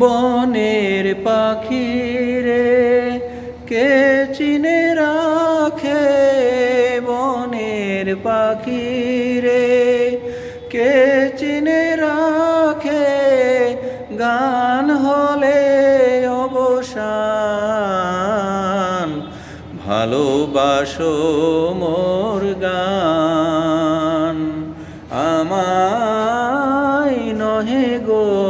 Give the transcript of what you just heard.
বনের পাখিরে কে চিনে রাখে বনের পাখিরে কে চিনে রাখে গান হলে অবসান? ভালোবাসো মোর গান, আমায় নহে গো